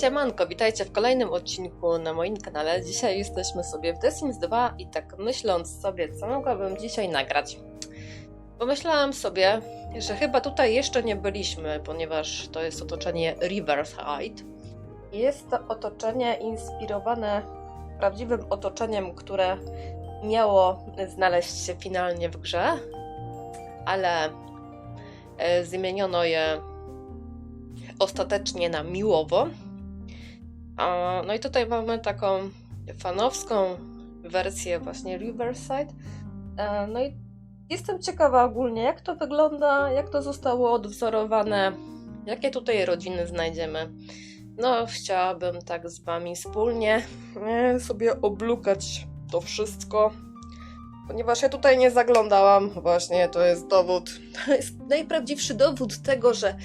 Siemanko, witajcie w kolejnym odcinku na moim kanale. Dzisiaj jesteśmy sobie w The Sims 2 i tak myśląc sobie, co mogłabym dzisiaj nagrać. Pomyślałam sobie, że chyba tutaj jeszcze nie byliśmy, ponieważ to jest otoczenie Riverside. Jest to otoczenie inspirowane prawdziwym otoczeniem, które miało znaleźć się finalnie w grze, ale e, zmieniono je ostatecznie na miłowo. No i tutaj mamy taką fanowską wersję właśnie Riverside. E, No i jestem ciekawa ogólnie, jak to wygląda, jak to zostało odwzorowane, jakie tutaj rodziny znajdziemy. No, chciałabym tak z Wami wspólnie e, sobie oblukać to wszystko. Ponieważ ja tutaj nie zaglądałam, właśnie to jest dowód, to jest najprawdziwszy dowód tego, że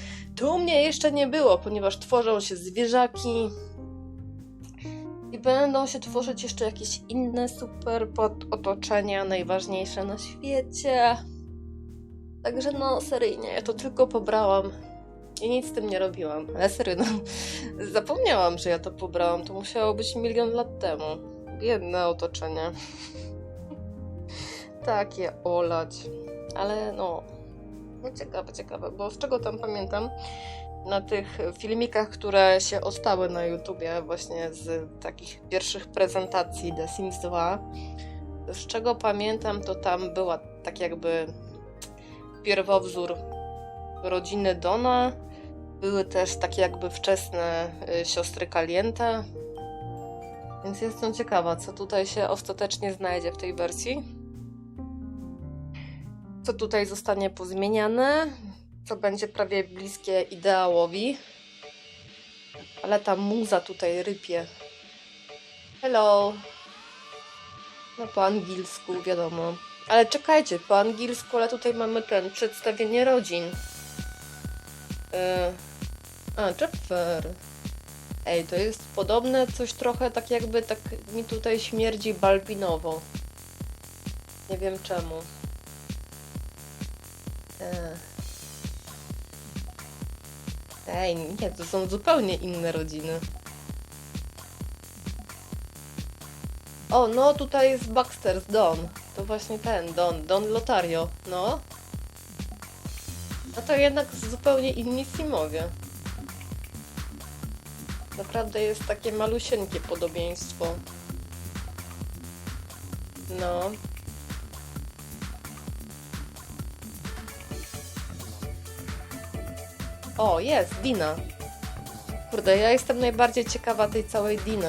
tu mnie jeszcze nie było, ponieważ tworzą się zwierzaki i będą się tworzyć jeszcze jakieś inne super otoczenia, najważniejsze na świecie. Także no, seryjnie, ja to tylko pobrałam i nic z tym nie robiłam. Ale serio, no, zapomniałam, że ja to pobrałam. To musiało być milion lat temu. Biedne otoczenie. Takie olać. Ale no, no ciekawe, ciekawe, bo z czego tam pamiętam, na tych filmikach, które się ostały na YouTubie, właśnie z takich pierwszych prezentacji The Sims 2, z czego pamiętam, to tam była tak jakby pierwowzór rodziny Dona. Były też takie jakby wczesne y, siostry Caliente. Więc jestem ciekawa, co tutaj się ostatecznie znajdzie w tej wersji co tutaj zostanie pozmieniane, co będzie prawie bliskie ideałowi. Ale ta muza tutaj rypie. Hello. No po angielsku, wiadomo. Ale czekajcie, po angielsku, ale tutaj mamy ten, przedstawienie rodzin. Yy. A, Jeffer. Ej, to jest podobne, coś trochę tak jakby, tak mi tutaj śmierdzi balbinowo. Nie wiem czemu. E. Ej, nie, to są zupełnie inne rodziny. O, no tutaj jest Baxter's Don. To właśnie ten, Don, Don Lotario, no. A to jednak zupełnie inni Simowie. Naprawdę jest takie malusieńkie podobieństwo. No. O, jest, Dina. Kurde, ja jestem najbardziej ciekawa tej całej Diny.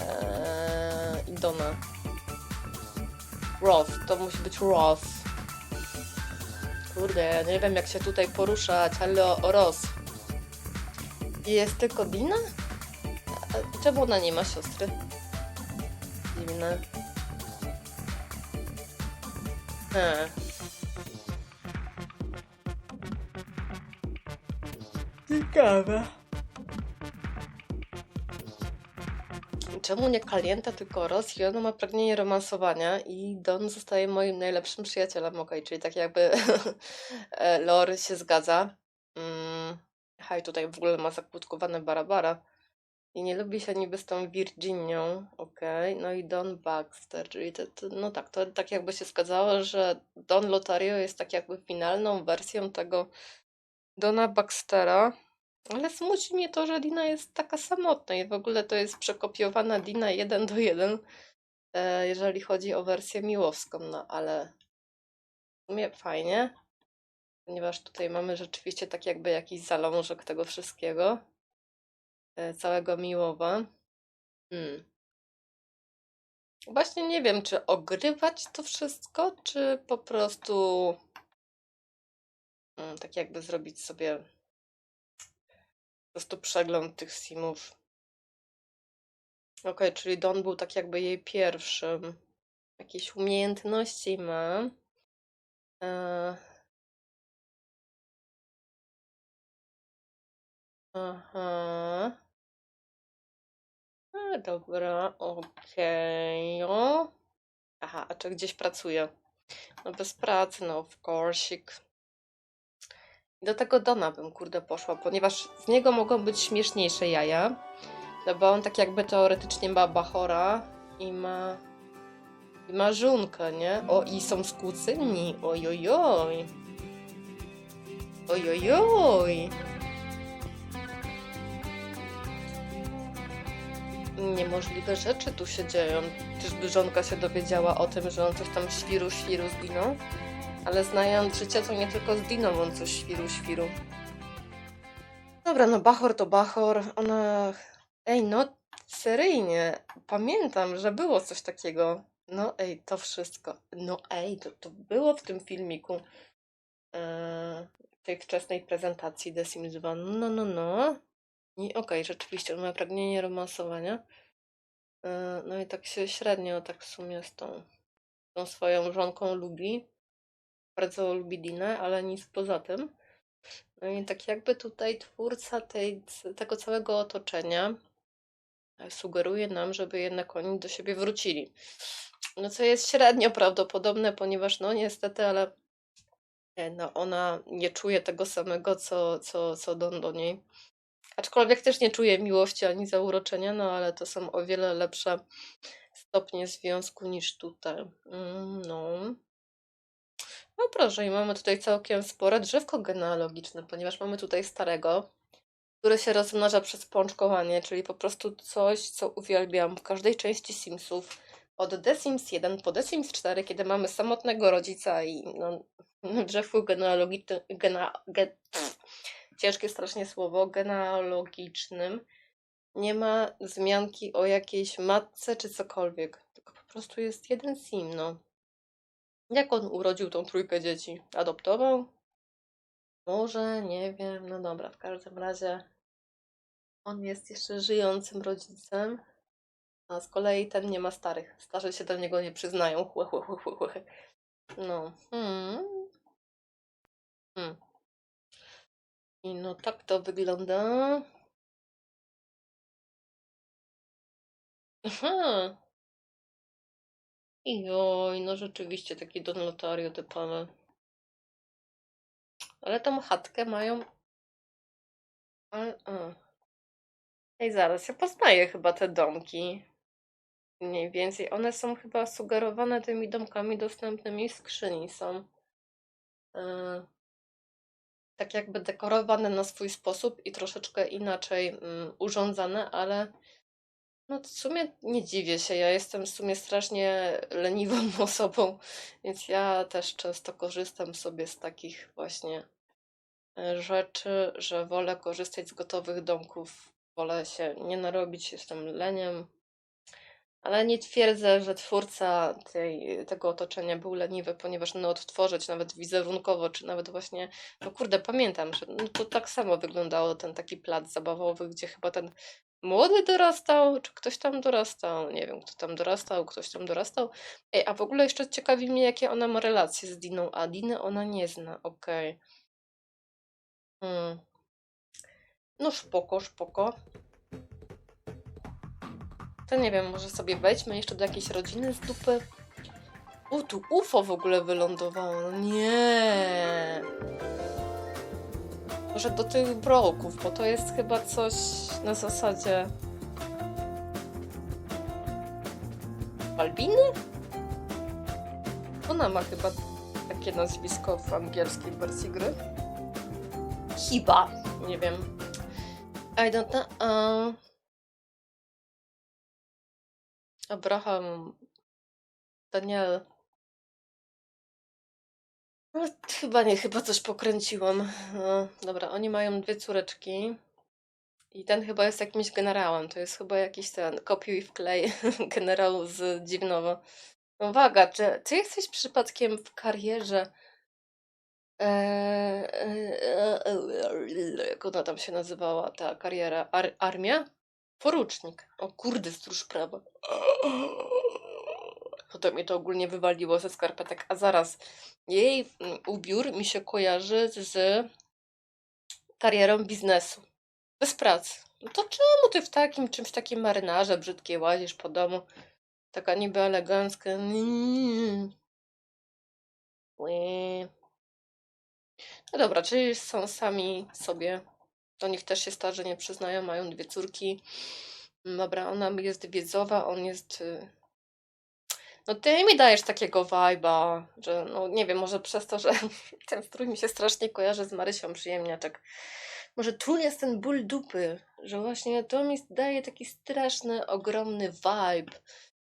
Eee, I Dona. Ross, to musi być Ross. Kurde, ja nie wiem jak się tutaj poruszać. Halo, Ross. I Jest tylko Dina? A czemu ona nie ma siostry? Dziwne. Hmm. Ciekawe. Czemu nie Kalienta, tylko Ros i ona ma pragnienie romansowania i Don zostaje moim najlepszym przyjacielem, okej, czyli tak jakby e, lore się zgadza. Mm, Haj tutaj w ogóle ma zakłódkowane barabara i nie lubi się niby z tą Virginią, okej, no i Don Baxter, czyli to, to, no tak, to tak jakby się zgadzało, że Don Lotario jest tak jakby finalną wersją tego Dona Baxtera. Ale smuci mnie to, że Dina jest taka samotna i w ogóle to jest przekopiowana Dina 1 do 1, e, jeżeli chodzi o wersję miłowską, no ale w sumie fajnie, ponieważ tutaj mamy rzeczywiście tak jakby jakiś zalążek tego wszystkiego, e, całego miłowa. Hmm. Właśnie nie wiem, czy ogrywać to wszystko, czy po prostu mm, tak jakby zrobić sobie prostu przegląd tych simów. Okej, czyli Don był tak jakby jej pierwszym. Jakieś umiejętności ma. E... Aha. A, dobra, okej. o. Aha, a czy gdzieś pracuje? No bez pracy, no of course. Do tego Dona bym kurde poszła, ponieważ z niego mogą być śmieszniejsze jaja. No bo on tak jakby teoretycznie ma Bachora i ma. I ma żonkę, nie? O, i są skłóceni. Ojojoj. Ojojoj. Niemożliwe rzeczy tu się dzieją. Czyżby żonka się dowiedziała o tym, że on coś tam świru, świru z Diną? Ale znając życie, to nie tylko z Diną on coś świru, świru. Dobra, no Bachor to Bachor. Ona... Ej, no seryjnie. Pamiętam, że było coś takiego. No ej, to wszystko. No ej, to, to było w tym filmiku. Eee, tej wczesnej prezentacji The Sims 2. No, no, no. I okej, rzeczywiście, on ma pragnienie romansowania. Eee, no i tak się średnio tak w sumie z tą, tą swoją żonką lubi. Bardzo lubi Dinę, ale nic poza tym. No i tak jakby tutaj twórca tej, tego całego otoczenia e, sugeruje nam, żeby jednak oni do siebie wrócili. No co jest średnio prawdopodobne, ponieważ no niestety, ale e, no, ona nie czuje tego samego, co, co, co Don do niej. Aczkolwiek też nie czuje miłości ani zauroczenia, no ale to są o wiele lepsze stopnie związku niż tutaj. Mm, no. No proszę, i mamy tutaj całkiem spore drzewko genealogiczne, ponieważ mamy tutaj starego, który się rozmnaża przez pączkowanie, czyli po prostu coś, co uwielbiam w każdej części Simsów. Od The Sims 1 po The Sims 4, kiedy mamy samotnego rodzica i no, drzewku genealogicznym, gena, ge, ciężkie strasznie słowo, genealogicznym, nie ma wzmianki o jakiejś matce czy cokolwiek. Tylko po prostu jest jeden sim, no. Jak on urodził tą trójkę dzieci? Adoptował? Może, nie wiem, no dobra, w każdym razie on jest jeszcze żyjącym rodzicem, a z kolei ten nie ma starych. Starzy się do niego nie przyznają. Chłe, chłe, chłe, chłe, chłe. No. Hmm. Hmm. I no tak to wygląda. Aha. I oj, no rzeczywiście taki Don Lotario pane. Ale tą chatkę mają. Ej, zaraz, ja poznaję chyba te domki. Mniej więcej. One są chyba sugerowane tymi domkami dostępnymi skrzyni. Są e, tak jakby dekorowane na swój sposób i troszeczkę inaczej mm, urządzane, ale no w sumie nie dziwię się. Ja jestem w sumie strasznie leniwą osobą, więc ja też często korzystam sobie z takich właśnie e, rzeczy, że wolę korzystać z gotowych domków. Wolę się nie narobić, jestem leniem. Ale nie twierdzę, że twórca tej, tego otoczenia był leniwy, ponieważ no odtworzyć nawet wizerunkowo, czy nawet właśnie, no kurde, pamiętam, że no to tak samo wyglądało ten taki plac zabawowy, gdzie chyba ten młody dorastał, czy ktoś tam dorastał, nie wiem, kto tam dorastał, ktoś tam dorastał. Ej, a w ogóle jeszcze ciekawi mnie, jakie ona ma relacje z Diną, a Diny ona nie zna, okej. Hmm. No spoko, spoko. To nie wiem, może sobie wejdźmy jeszcze do jakiejś rodziny z dupy. U, tu UFO w ogóle wylądowało. No nie. Może do tych broków, bo to jest chyba coś na zasadzie. Albiny? Ona ma chyba takie nazwisko w angielskiej wersji gry. Chyba. Nie wiem. I don't know. Uh... Abraham. Daniel. No, chyba nie, chyba coś pokręciłam. No, dobra, oni mają dwie córeczki. I ten chyba jest jakimś generałem. To jest chyba jakiś ten kopiuj w klej generał z Dziwnowa. Uwaga, czy ty jesteś przypadkiem w karierze Eee, jak ona tam się nazywała, ta kariera? Ar armia? Porucznik. O kurde, stróż prawa. Potem mnie to ogólnie wywaliło ze skarpetek. A zaraz, jej mm, ubiór mi się kojarzy z karierą biznesu. Bez pracy. No to czemu ty w takim czymś takim marynarze brzydkie łazisz po domu? Taka niby elegancka. No dobra, czyli są sami sobie. Do nich też się starzy nie przyznają, mają dwie córki. Dobra, ona jest wiedzowa, on jest. No ty mi dajesz takiego vibe'a, że no nie wiem, może przez to, że ten strój mi się strasznie kojarzy z Marysią Przyjemniaczek. Może tu jest ten ból dupy, że właśnie to mi daje taki straszny, ogromny vibe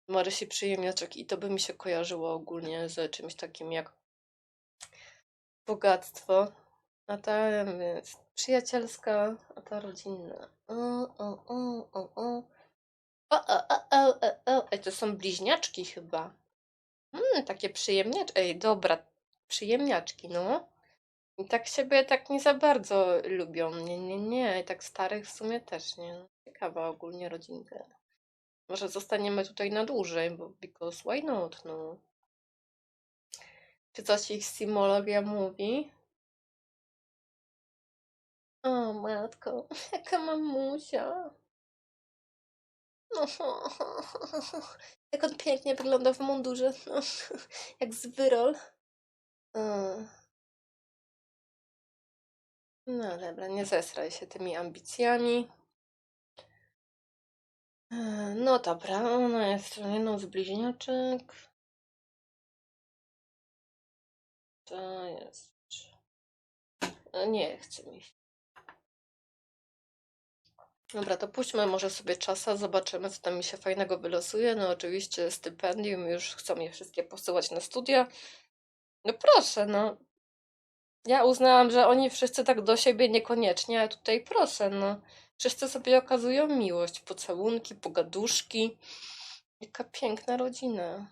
Marysi Przyjemniaczek i to by mi się kojarzyło ogólnie z czymś takim jak bogactwo. A ta jest przyjacielska, a ta rodzinna. O, o, o, o, o. O, o, o, o. Ej, to są bliźniaczki chyba. Mm, takie przyjemniaczki. Ej, dobra, przyjemniaczki, no. I tak siebie tak nie za bardzo lubią. Nie, nie, nie. I tak starych w sumie też nie. Ciekawa ogólnie rodzinka. Może zostaniemy tutaj na dłużej, bo because why not, no. Czy coś ich symologia mówi? O, matko, jaka mamusia. No, jak on pięknie wygląda w mundurze, no, jak z wyrol. No dobra, nie zesraj się tymi ambicjami. E, No dobra, ona jest jedną z bliźniaczek. To jest... E, Nie chce mi się. Dobra, to puśćmy może sobie czasa, zobaczymy, co tam mi się fajnego wylosuje. No oczywiście stypendium, już chcą je wszystkie posyłać na studia. No proszę, no. Ja uznałam, że oni wszyscy tak do siebie niekoniecznie, ale tutaj proszę, no. Wszyscy sobie okazują miłość, pocałunki, pogaduszki. Jaka piękna rodzina.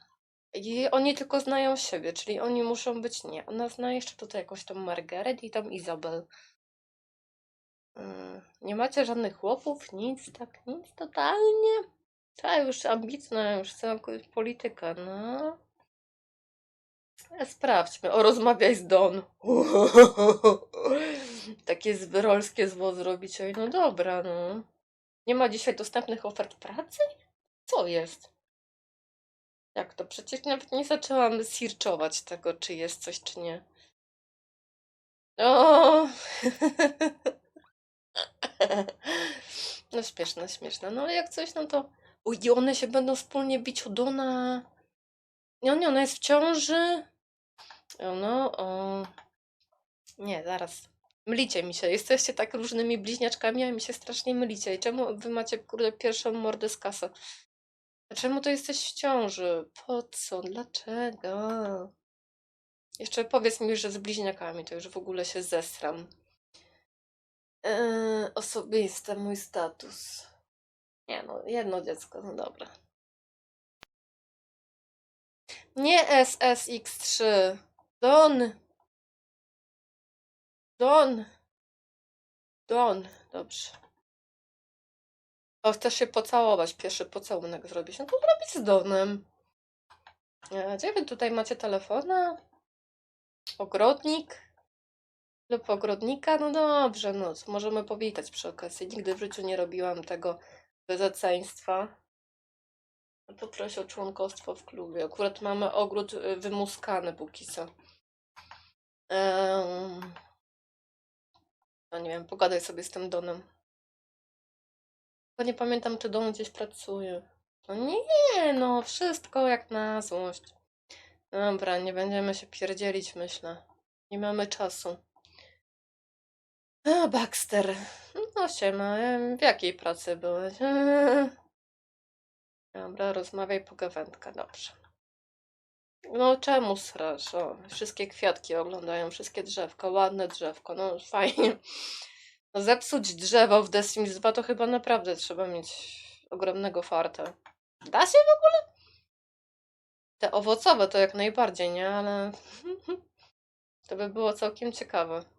I oni tylko znają siebie, czyli oni muszą być nie. Ona zna jeszcze tutaj jakąś tą Margaret i tam Izabel. Mm, Nie macie żadnych chłopów, nic, tak, nic totalnie. Ta już ambitna, już chce jakąś politykę, no. E, Sprawdźmy. O, rozmawiaj z Don. Takie zwyrolskie zło zrobić. Oj, no dobra, no. Nie ma dzisiaj dostępnych ofert pracy? Co jest? Jak to? Przecież nawet nie zaczęłam sirczować tego, czy jest coś, czy nie. O! No śmieszne, śmieszne. No ale jak coś, no to... Uj, i one się będą wspólnie bić o Dona. Nie, nie, ona jest w ciąży. No, o... Nie, zaraz. Mylicie mi się. Jesteście tak różnymi bliźniaczkami, a mi się strasznie mylicie. I czemu wy macie, kurde, pierwszą mordę z kasy? Czemu to jesteś w ciąży? Po co? Dlaczego? Jeszcze powiedz mi, że z bliźniakami, to już w ogóle się zesram. Eee, osobiste, mój status. Nie no, jedno dziecko, no dobra. Nie SSX3. Don. Don. Don. Dobrze. O, chcesz się pocałować, pierwszy pocałunek zrobić. No to zrobić z Donem. E, Gdzie wy tutaj macie telefona? Ogrodnik? Lub ogrodnika? No dobrze, no możemy powitać przy okazji. Nigdy w życiu nie robiłam tego bezeceństwa. No Poproszę o członkostwo w klubie. Akurat mamy ogród y, wymuskany póki co. Em, No nie wiem, pogadaj sobie z tym Donem. Bo nie pamiętam, czy Don gdzieś pracuje. No nie, no wszystko jak na złość. Dobra, nie będziemy się pierdzielić, myślę. Nie mamy czasu. A, Baxter. No siema, em, w jakiej pracy byłeś? Dobra, rozmawiaj pogawędka, dobrze. No czemu srasz? O, wszystkie kwiatki oglądają, wszystkie drzewka, ładne drzewko, no fajnie. No, zepsuć drzewo w The Sims 2 to chyba naprawdę trzeba mieć ogromnego farta. Da się w ogóle? Te owocowe to jak najbardziej, nie? Ale to by było całkiem ciekawe.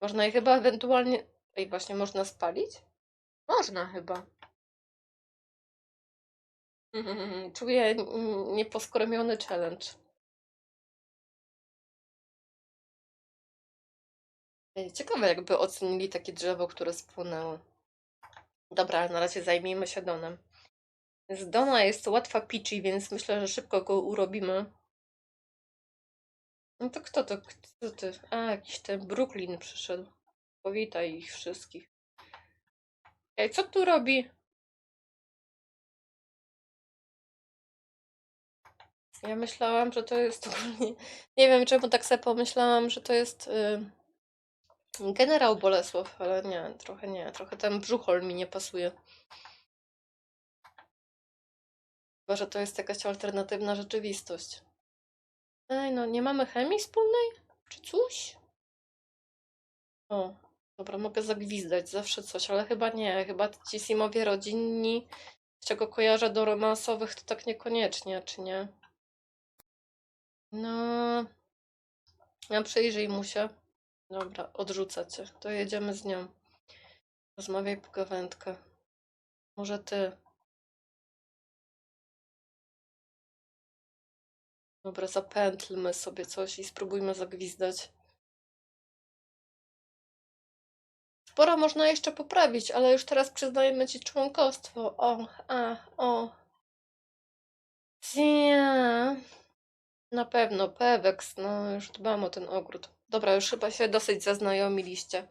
Można je chyba ewentualnie... Ej, właśnie można spalić? Można chyba. Czuję nieposkromiony challenge. Ej, Ciekawe, jakby ocenili takie drzewo, które spłonęło. Dobra, ale na razie zajmijmy się Donem. Z Dona jest łatwa pici, więc myślę, że szybko go urobimy. No to kto to? Kto ty? A, jakiś ten Brooklyn przyszedł. Powitaj ich wszystkich. Ej, co tu robi? Ja myślałam, że to jest ogólnie. Nie wiem czemu tak sobie pomyślałam, że to jest y, generał Bolesław, ale nie, trochę nie. Trochę ten brzuchol mi nie pasuje. Chyba, że to jest jakaś alternatywna rzeczywistość. Ej, no nie mamy chemii wspólnej? Czy coś? O, dobra, mogę zagwizdać zawsze coś, ale chyba nie. Chyba ci Simowie rodzinni, z czego kojarzę do romansowych, to tak niekoniecznie, czy nie? No. Ja przyjrzyj mu się. Dobra, odrzucę cię. To jedziemy z nią. Rozmawiaj po gawędkę. Może ty. Dobra, zapętlmy sobie coś i spróbujmy zagwizdać. Sporo można jeszcze poprawić, ale już teraz przyznajemy ci członkostwo. O, a, o. Nie. Na pewno, Peweks, no już dbam o ten ogród. Dobra, już chyba się dosyć zaznajomiliście.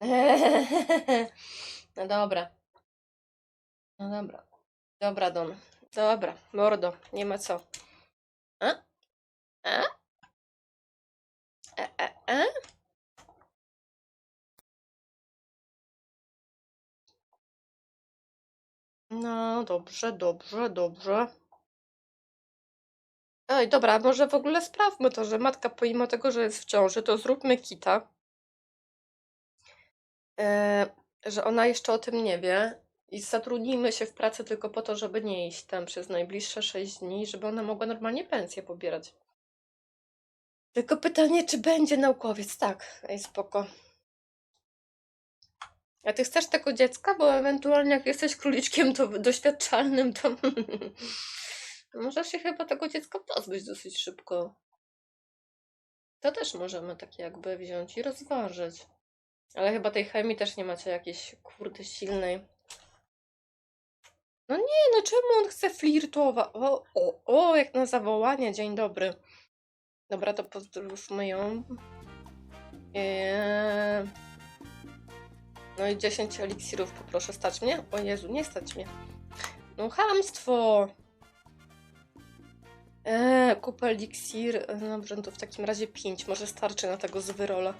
No dobra. No dobra. Dobra, Don. Dobra, mordo, nie ma co. A? A? E, e, e? No, dobrze, dobrze, dobrze. Oj, dobra, może w ogóle sprawmy to, że matka pomimo tego, że jest w ciąży, to zróbmy kita. E, że ona jeszcze o tym nie wie i zatrudnijmy się w pracy tylko po to, żeby nie iść tam przez najbliższe 6 dni, żeby ona mogła normalnie pensję pobierać. Tylko pytanie, czy będzie naukowiec? Tak, ej, spoko. A ty chcesz tego dziecka? Bo ewentualnie jak jesteś króliczkiem to doświadczalnym, to możesz się chyba tego dziecka pozbyć dosyć szybko. To też możemy tak jakby wziąć i rozważyć. Ale chyba tej chemii też nie macie jakiejś kurde silnej. No nie, no czemu on chce flirtować? O, o, o, jak na zawołanie, dzień dobry. Dobra, to pozdrówmy ją. Eee... No i 10 eliksirów poproszę, stać mnie? O Jezu, nie stać mnie. No chamstwo! Eee, kupa eliksir. Dobrze, no to w takim razie 5. Może starczy na tego zwyrola.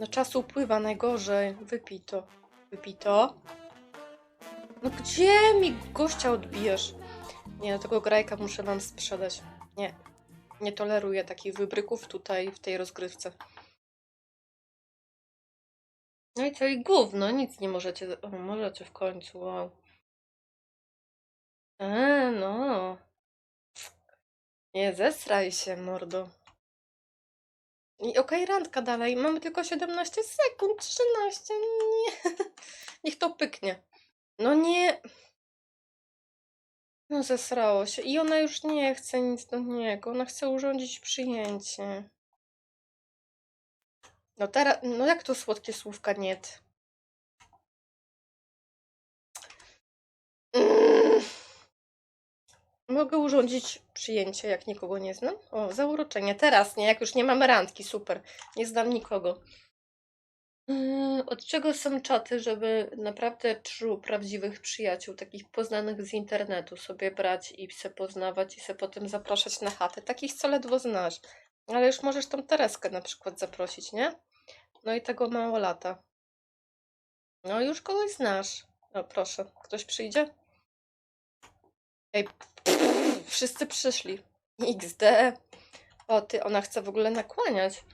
No czas upływa, najgorzej. Wypij to. Wypij to. No gdzie mi gościa odbijesz? Nie, no tego grajka muszę wam sprzedać. Nie. Nie toleruję takich wybryków tutaj w tej rozgrywce. No i co i gówno, nic nie możecie. O, możecie w końcu, wow. Eee, no. Nie zesraj się, mordo. I okej, randka dalej. Mamy tylko 17 sekund, 13. Nie. Niech to pyknie. No nie. No zesrało się. I ona już nie chce nic do niego. Ona chce urządzić przyjęcie. No teraz, no jak to słodkie słówka nie? Mm. Mogę urządzić przyjęcie, jak nikogo nie znam? O, zauroczenie. Teraz nie, jak już nie mamy randki, super. Nie znam nikogo. Yy, Od czego są czaty, żeby naprawdę true, prawdziwych przyjaciół, takich poznanych z internetu sobie brać i se poznawać i se potem zapraszać na chatę? Takich, co ledwo znasz. Ale już możesz tą Tereskę na przykład zaprosić, nie? No i tego mało lata. No już kogoś znasz. No proszę, ktoś przyjdzie? Ej, pff, wszyscy przyszli. XD. O ty, ona chce w ogóle nakłaniać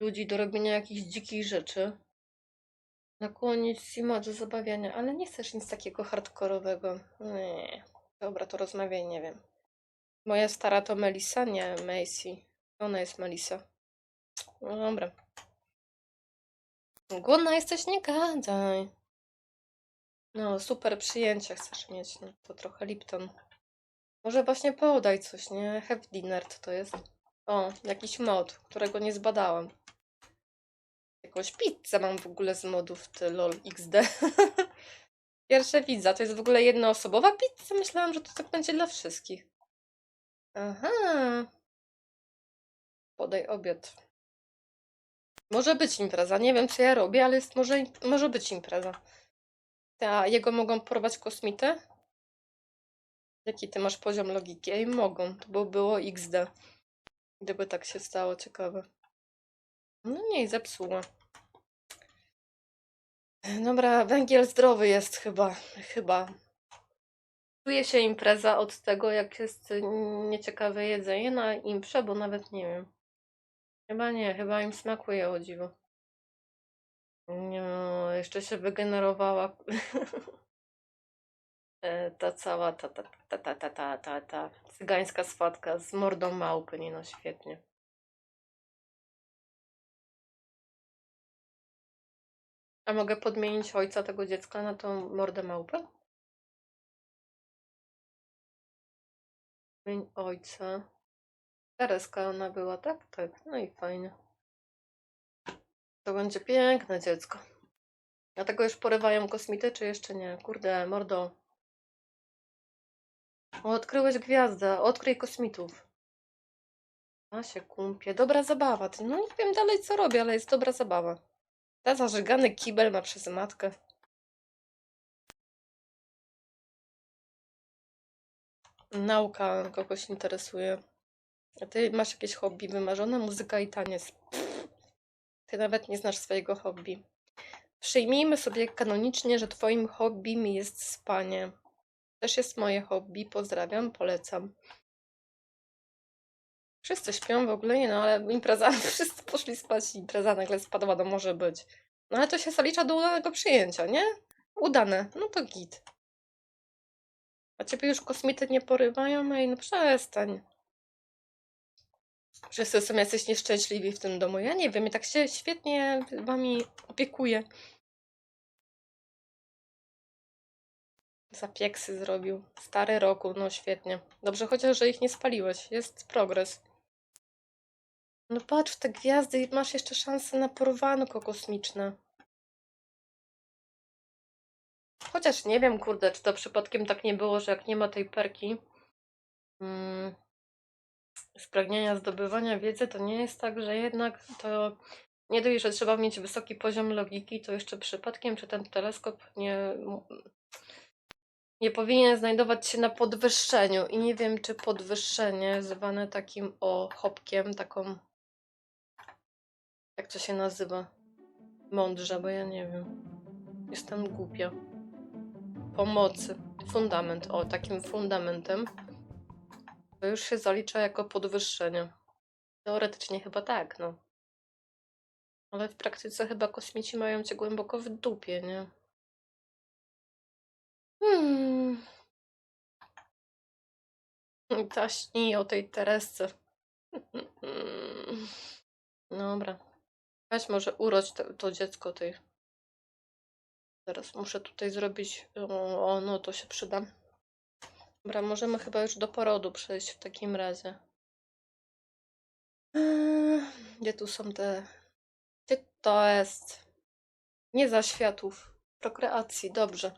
ludzi do robienia jakichś dzikich rzeczy. Nakłonić Simo do zabawiania, ale nie chcesz nic takiego hardkorowego. Nie. Dobra, to rozmawiaj, nie wiem. Moja stara to Melisa, nie Macy. Ona jest Melisa. No dobra. Głodna jesteś, nie gadaj. No, super przyjęcie chcesz mieć, no to trochę Lipton. Może właśnie podaj coś, nie? Have dinner to jest. O, jakiś mod, którego nie zbadałam. Jakąś pizzę mam w ogóle z modów, ty lol XD. Pierwsze widzę, to jest w ogóle jednoosobowa pizza? Myślałam, że to tak będzie dla wszystkich. Aha. Podaj obiad. Może być impreza. Nie wiem, co ja robię, ale jest, może, może być impreza. A jego mogą porwać kosmitę? Jaki ty masz poziom logiki? Ej, mogą. To by było XD. Gdyby tak się stało, ciekawe. No nie, zepsuła. Dobra, węgiel zdrowy jest chyba. Chyba. Czuje się impreza od tego, jak jest nieciekawe jedzenie na imprze, bo nawet nie wiem. Chyba nie, chyba im smakuje o dziwo. No, jeszcze się wygenerowała ta cała ta ta ta ta ta ta ta, ta cygańska swatka z mordą małpy, nie no świetnie. A mogę podmienić ojca tego dziecka na tą mordę małpy? Zmień ojca. Tereska ona była, tak? Tak, no i fajnie. To będzie piękne dziecko. A tego już porywają kosmity, czy jeszcze nie? Kurde, mordo. Odkryłeś gwiazdę. Odkryj kosmitów. A się kumpie. Dobra zabawa. No nie wiem dalej co robię, ale jest dobra zabawa. Ta zażygany kibel ma przez matkę. Nauka kogoś interesuje. A ty masz jakieś hobby wymarzone? Muzyka i taniec. Pff, ty nawet nie znasz swojego hobby. Przyjmijmy sobie kanonicznie, że twoim hobbym jest spanie. Też jest moje hobby. Pozdrawiam, polecam. Wszyscy śpią w ogóle, nie no, ale impreza, wszyscy poszli spać i impreza nagle spadła, no może być. No ale to się zalicza do udanego przyjęcia, nie? Udane, no to git. A ciebie już kosmity nie porywają? Ej, no przestań. Wszyscy są jacyś nieszczęśliwi w tym domu. Ja nie wiem, i tak się świetnie wami opiekuję. Zapieksy zrobił. Stary roku, no świetnie. Dobrze chociaż, że ich nie spaliłeś. Jest progres. No patrz w te gwiazdy i masz jeszcze szansę na porwanko kosmiczne. Chociaż nie wiem, kurde, czy to przypadkiem tak nie było, że jak nie ma tej perki mm, spragnienia zdobywania wiedzy, to nie jest tak, że jednak to nie dość, że trzeba mieć wysoki poziom logiki, to jeszcze przypadkiem, czy ten teleskop nie, nie powinien znajdować się na podwyższeniu. I nie wiem, czy podwyższenie, zwane takim o hopkiem, taką. Jak to się nazywa? Mądrze, bo ja nie wiem. Jestem głupia. Pomocy. Fundament. O, takim fundamentem. To już się zalicza jako podwyższenie. Teoretycznie chyba tak, no. Ale w praktyce chyba kosmici mają cię głęboko w dupie, nie? Hmm. Ta śni o tej Teresce. Dobra. Weź może urodź to, to dziecko tej. Teraz muszę tutaj zrobić. O, o, no to się przyda. Dobra, możemy chyba już do porodu przejść w takim razie. Gdzie tu są te. Gdzie to jest? Nie za światów. Prokreacji, dobrze.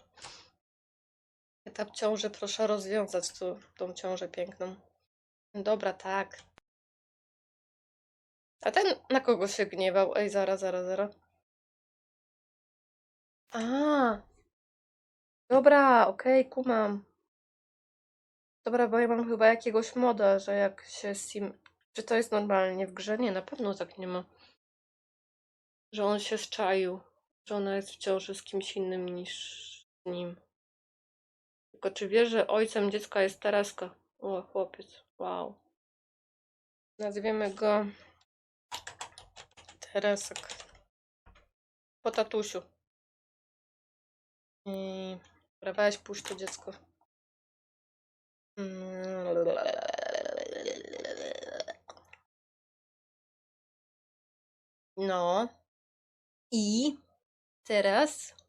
Etap ciąży proszę rozwiązać tu, tą ciążę piękną. Dobra, tak. A ten na kogo się gniewał? Ej, zaraz, zaraz, zaraz. A. Dobra, okej, kumam. Dobra, bo ja mam chyba jakiegoś moda, że jak się sim... Czy to jest normalnie w grze? Nie, na pewno tak nie ma. Że on się zczaił. Że ona jest w ciąży z kimś innym niż nim. Tylko czy wiesz, że ojcem dziecka jest Tereska? O, chłopiec. Wow. Nazwiemy go Teresek. Po tatusiu. I dobra, weź puść to dziecko. No. I teraz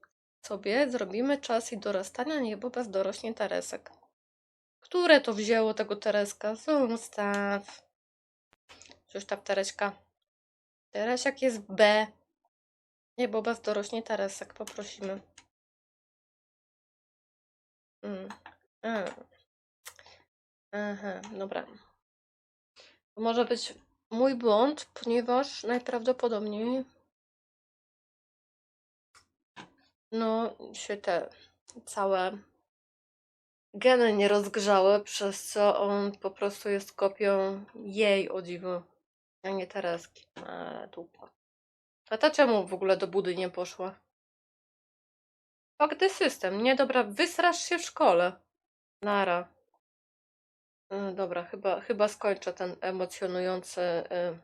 sobie zrobimy czas i dorastania, niech Bobas dorośnie Teresek. Które to wzięło tego Tereska? Zostaw. Zostaw Tereśka. Teresiak jest B. Nie, Bobas dorośnie Teresek, poprosimy. Mm. A. Aha, dobra. To może być mój błąd, ponieważ najprawdopodobniej no się te całe geny nie rozgrzały, przez co on po prostu jest kopią jej o dziwo, a nie Tereski. Dupa. A ta czemu w ogóle do budy nie poszła? The system. Nie, dobra, wysrasz się w szkole. Nara. Y, Dobra, chyba, chyba skończę ten emocjonujący em, y,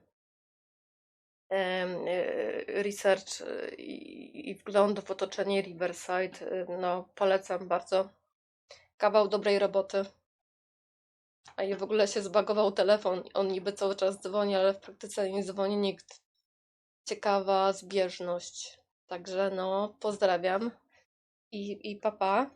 research y, i, wgląd w otoczenie Riverside. No, polecam bardzo. Kawał dobrej roboty. A i w ogóle się zbagował telefon. On niby cały czas dzwoni, ale w praktyce nie dzwoni nikt. Ciekawa zbieżność. Także no, pozdrawiam. I, i papa.